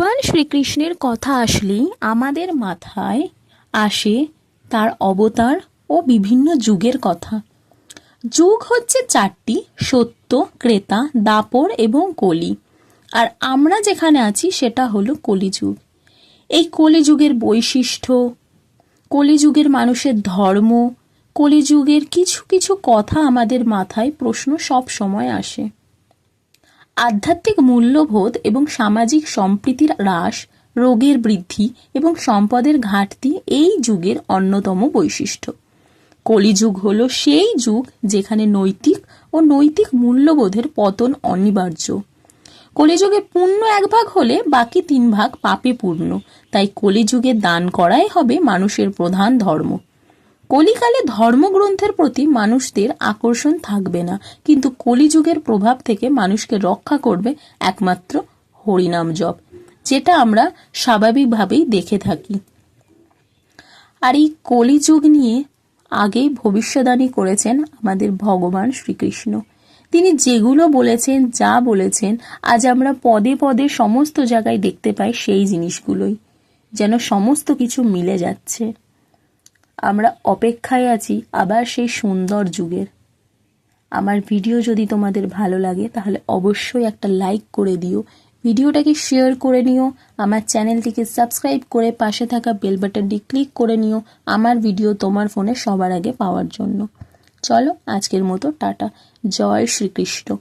ভগবান শ্রীকৃষ্ণের কথা আসলেই আমাদের মাথায় আসে তার অবতার ও বিভিন্ন যুগের কথা। যুগ হচ্ছে চারটি, সত্য, ক্রেতা, দাপর এবং কলি। আর আমরা যেখানে আছি সেটা হলো কলিযুগ। এই কলিযুগের বৈশিষ্ট্য, কলিযুগের মানুষের ধর্ম, কলিযুগের কিছু কিছু কথা আমাদের মাথায় প্রশ্ন সব সময় আসে। আধ্যাত্মিক মূল্যবোধ এবং সামাজিক সম্প্রীতির হ্রাস, রোগের বৃদ্ধি এবং সম্পদের ঘাটতি এই যুগের অন্যতম বৈশিষ্ট্য। কলিযুগ হল সেই যুগ যেখানে নৈতিক ও নৈতিক মূল্যবোধের পতন অনিবার্য। কলিযুগে পুণ্য এক ভাগ হলে বাকি তিন ভাগ পাপে পূর্ণ। তাই কলিযুগে দান করাই হবে মানুষের প্রধান ধর্ম। কলিকালে ধর্মগ্রন্থের প্রতি মানুষদের আকর্ষণ থাকবে না। কিন্তু কলিযুগের প্রভাব থেকে মানুষকে রক্ষা করবে একমাত্র হরিনাম জপ, যেটা আমরা স্বাভাবিকভাবেই দেখে থাকি। আর এই কলিযুগ নিয়ে আগেই ভবিষ্যবাণী করেছেন আমাদের ভগবান শ্রীকৃষ্ণ। তিনি যেগুলো বলেছেন, যা বলেছেন, আজ আমরা পদে পদে সমস্ত জায়গায় দেখতে পাই সেই জিনিসগুলোই। যেন সমস্ত কিছু মিলে যাচ্ছে। আমরা অপেক্ষায় আছি আবার সেই সুন্দর যুগের। আমার ভিডিও যদি তোমাদের ভালো লাগে, তাহলে অবশ্যই একটা লাইক করে দিও। ভিডিওটাকে শেয়ার করে নিও। আমার চ্যানেলটিকে সাবস্ক্রাইব করে পাশে থাকা বেল বাটনটি ক্লিক করে নিও। আমার ভিডিও তোমার ফোনে সবার আগে পাওয়ার জন্য। চলো, আজকের মতো টাটা। জয় শ্রীকৃষ্ণ।